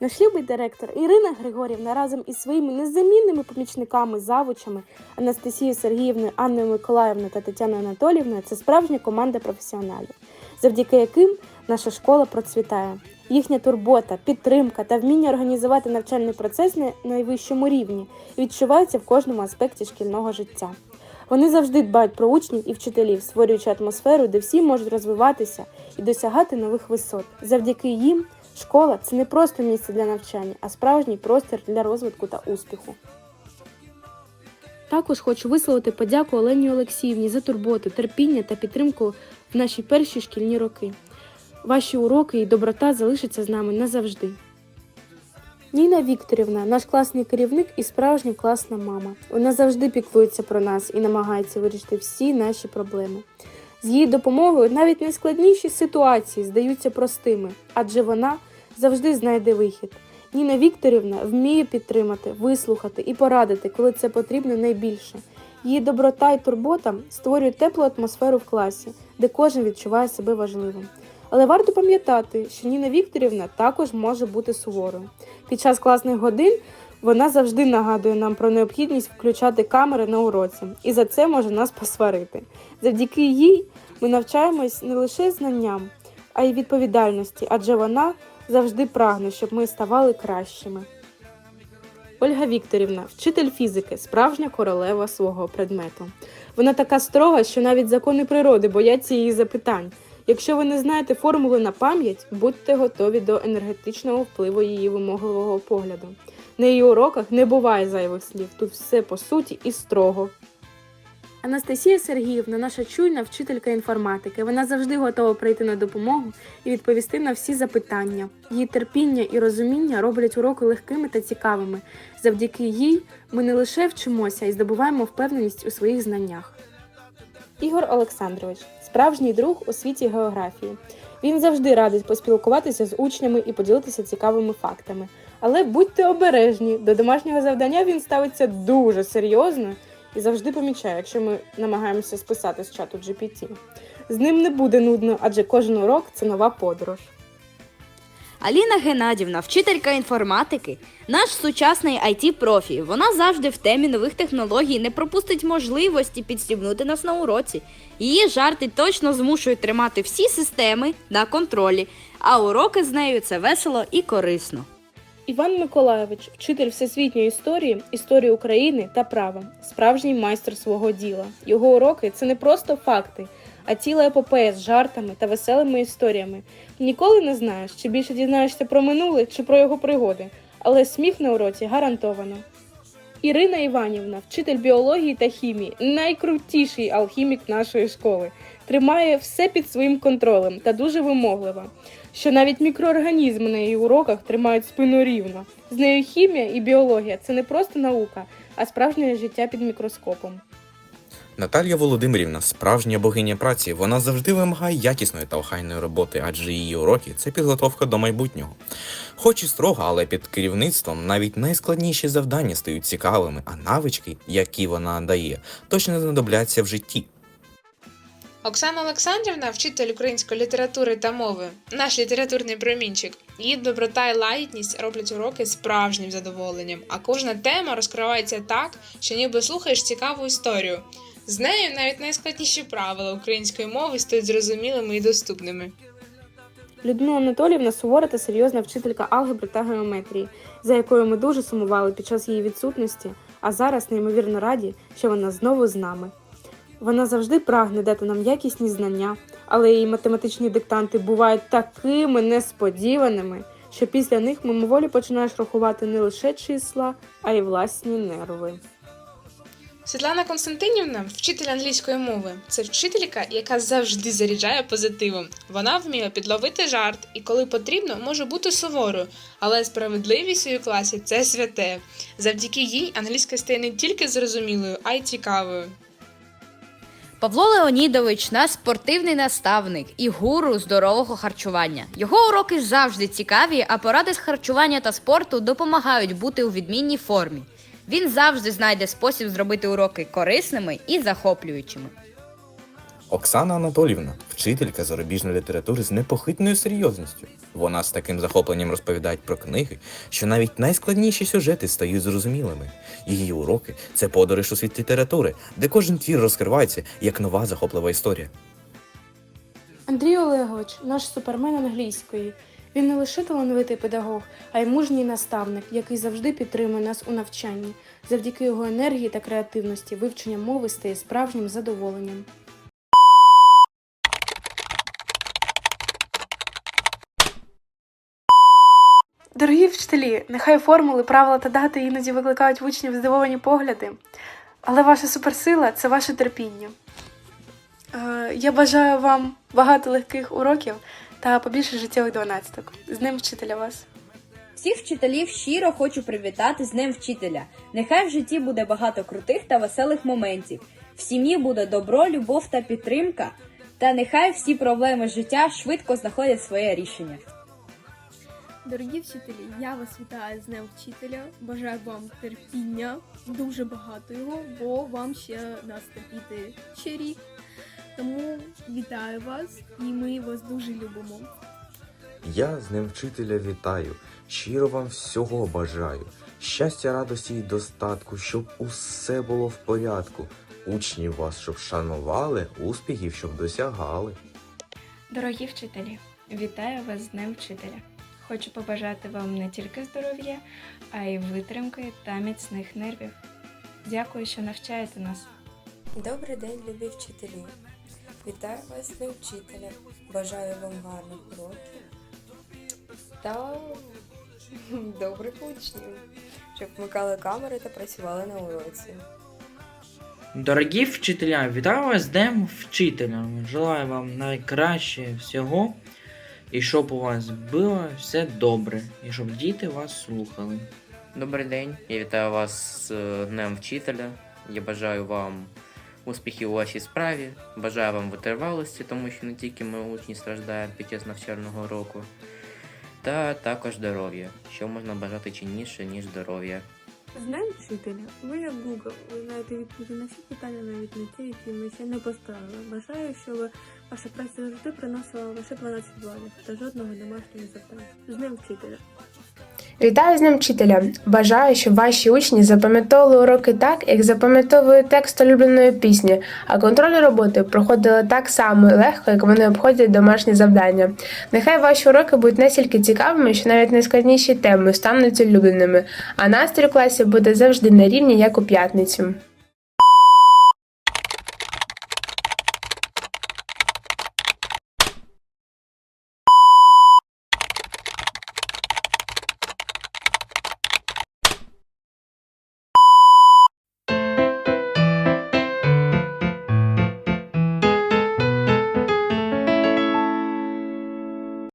Наш любий директор Ірина Григорівна разом із своїми незамінними помічниками, завучами Анастасією Сергіївною, Анною Миколаївною та Тетяною Анатоліївною це справжня команда професіоналів, завдяки яким наша школа процвітає. Їхня турбота, підтримка та вміння організувати навчальний процес на найвищому рівні відчуваються в кожному аспекті шкільного життя. Вони завжди дбають про учнів і вчителів, створюючи атмосферу, де всі можуть розвиватися і досягати нових висот. Завдяки їм школа це не просто місце для навчання, а справжній простір для розвитку та успіху. Також хочу висловити подяку Олені Олексіївні за турботу, терпіння та підтримку в наші перші шкільні роки. Ваші уроки і доброта залишаться з нами назавжди. Ніна Вікторівна, наш класний керівник і справжня класна мама. Вона завжди піклується про нас і намагається вирішити всі наші проблеми. З її допомогою навіть найскладніші ситуації здаються простими, адже вона завжди знайде вихід. Ніна Вікторівна вміє підтримати, вислухати і порадити, коли це потрібно найбільше. Її доброта і турбота створюють теплу атмосферу в класі, де кожен відчуває себе важливим. Але варто пам'ятати, що Ніна Вікторівна також може бути суворою. Під час класних годин вона завжди нагадує нам про необхідність включати камери на уроці, і за це може нас посварити. Завдяки їй ми навчаємось не лише знанням, а й відповідальності, адже вона завжди прагне, щоб ми ставали кращими. Ольга Вікторівна, вчитель фізики, справжня королева свого предмету. Вона така строга, що навіть закони природи бояться її запитань. Якщо ви не знаєте формули на пам'ять, будьте готові до енергетичного впливу її вимогливого погляду. На її уроках не буває зайвих слів, тут все по суті і строго. Анастасія Сергіївна, наша чуйна вчителька інформатики. Вона завжди готова прийти на допомогу і відповісти на всі запитання. Її терпіння і розуміння роблять уроки легкими та цікавими. Завдяки їй ми не лише вчимося і здобуваємо впевненість у своїх знаннях. Ігор Олександрович справжній друг у світі географії. Він завжди радий поспілкуватися з учнями і поділитися цікавими фактами. Але будьте обережні, до домашнього завдання він ставиться дуже серйозно і завжди помічає, якщо ми намагаємося списати з чату GPT. З ним не буде нудно, адже кожен урок це нова подорож. Аліна Геннадівна, вчителька інформатики, наш сучасний it профі. Вона завжди в темі нових технологій не пропустить можливості підстібнути нас на уроці. Її жарти точно змушують тримати всі системи на контролі, а уроки з нею це весело і корисно. Іван Миколайович, вчитель всесвітньої історії, історії України та права, справжній майстер свого діла. Його уроки це не просто факти, а ціла епопея з жартами та веселими історіями. Ніколи не знаєш, чи більше дізнаєшся про минуле, чи про його пригоди, але сміх на уроці гарантовано. Ірина Іванівна, вчитель біології та хімії, найкрутіший алхімік нашої школи, тримає все під своїм контролем та дуже вимоглива, що навіть мікроорганізми на її уроках тримають спину рівно. З нею хімія і біологія це не просто наука, а справжнє життя під мікроскопом. Наталія Володимирівна справжня богиня праці. Вона завжди вимагає якісної та охайної роботи, адже її уроки це підготовка до майбутнього. Хоч і строго, але під керівництвом навіть найскладніші завдання стають цікавими, а навички, які вона дає, точно знадобляться в житті. Оксана Олександрівна, вчитель української літератури та мови, наш літературний промінчик. Її доброта і лагідність роблять уроки справжнім задоволенням, а кожна тема розкривається так, що ніби слухаєш цікаву історію. З нею навіть найскладніші правила української мови стають зрозумілими і доступними. Людмила Анатоліївна сувора та серйозна вчителька алгебри та геометрії, за якою ми дуже сумували під час її відсутності, а зараз неймовірно раді, що вона знову з нами. Вона завжди прагне дати нам якісні знання, але її математичні диктанти бувають такими несподіваними, що після них мимоволі починаєш рахувати не лише числа, а й власні нерви. Світлана Константинівна, вчитель англійської мови, це вчителька, яка завжди заряджає позитивом. Вона вміє підловити жарт і, коли потрібно, може бути суворою, але справедливість у її класі це святе. Завдяки їй англійська стає не тільки зрозумілою, а й цікавою. Павло Леонідович наш спортивний наставник і гуру здорового харчування. Його уроки завжди цікаві, а поради з харчування та спорту допомагають бути у відмінній формі. Він завжди знайде спосіб зробити уроки корисними і захоплюючими. Оксана Анатолівна, вчителька зарубіжної літератури з непохитною серйозністю. Вона з таким захопленням розповідає про книги, що навіть найскладніші сюжети стають зрозумілими. Її уроки це подорож у світ літератури, де кожен твір розкривається як нова захоплива історія. Андрій Олегович, наш супермен англійської. Він не лише талановитий педагог, а й мужній наставник, який завжди підтримує нас у навчанні. Завдяки його енергії та креативності вивчення мови стає справжнім задоволенням. Дорогі вчителі, нехай формули, правила та дати іноді викликають учнів здивовані погляди, але ваша суперсила це ваше терпіння. Е, Я бажаю вам багато легких уроків та побільше життєвих дванадцяток. З ним вчителя вас. Всіх вчителів щиро хочу привітати з Днем вчителя. Нехай в житті буде багато крутих та веселих моментів. В сім'ї буде добро, любов та підтримка. Та нехай всі проблеми життя швидко знаходять своє рішення. Дорогі вчителі, я вас вітаю з Днем вчителя. Бажаю вам терпіння, дуже багато його, бо вам ще нас терпіти ще рік. Тому вітаю вас і ми вас дуже любимо. Я з ним вчителя вітаю, щиро вам всього бажаю, щастя, радості й достатку, щоб усе було в порядку, учнів вас, щоб шанували, успіхів, щоб досягали. Дорогі вчителі, вітаю вас з Днем вчителя. Хочу побажати вам не тільки здоров'я, а й витримки та міцних нервів. Дякую, що навчаєте нас. Добрий день, любі вчителі. Вітаю вас з вчителя. Бажаю вам гарних уроків та добрих учнів, щоб вмикали камери та працювали на уроці. Дорогі вчителя, вітаю вас з Днем вчителя. Желаю вам найкраще всього, і щоб у вас було все добре, і щоб діти вас слухали. Добрий день, я вітаю вас з е, Днем Вчителя. Я бажаю вам успіхів у вашій справі, бажаю вам витривалості, тому що не тільки ми учні страждаємо під час навчального року, та також здоров'я, що можна бажати чинніше, ніж здоров'я. З Днем вчителя. Ви як Google, ви знаєте відповіді на всі питання, навіть на ті, які ми ще не поставили. Бажаю, щоб ваша праця завжди приносила лише 12 балів та жодного домашнього завдання. З Днем вчителя. Вітаю з ним вчителя. Бажаю, щоб ваші учні запам'ятовували уроки так, як запам'ятовують текст улюбленої пісні, а контроль роботи проходили так само легко, як вони обходять домашні завдання. Нехай ваші уроки будуть настільки цікавими, що навіть найскладніші теми стануть улюбленими, а настрій у класі буде завжди на рівні, як у п'ятницю.